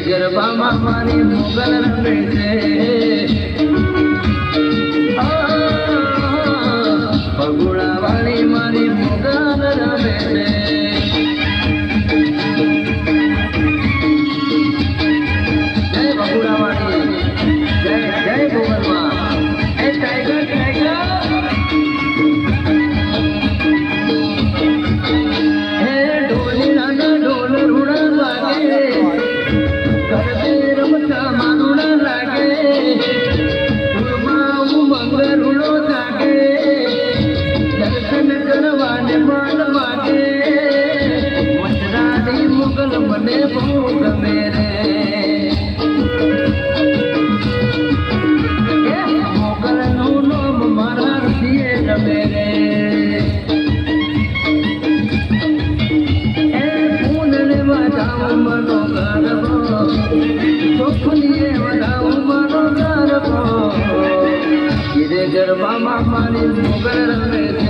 ગરબામાં મારી મોગલ રમે છે. મારી મોગલ રમે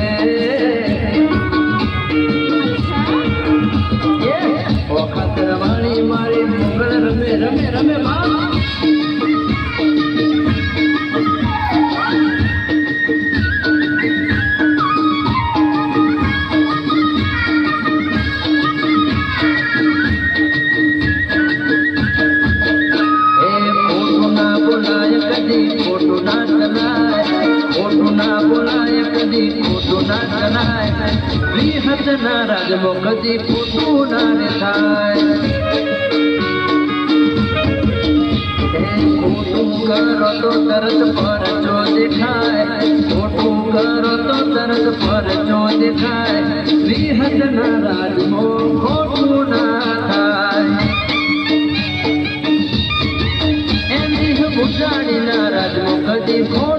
નાય વિહત ના રાજમો કદી ફૂટું ના થાય ખોટું કરો તો તરત પરચો દેખાય ખોટું કરો તો તરત પરચો દેખાય વિહત ના રાજમો ખોટું ના થાય એની ભૂષાણી ના રાજમો કદી ખોટું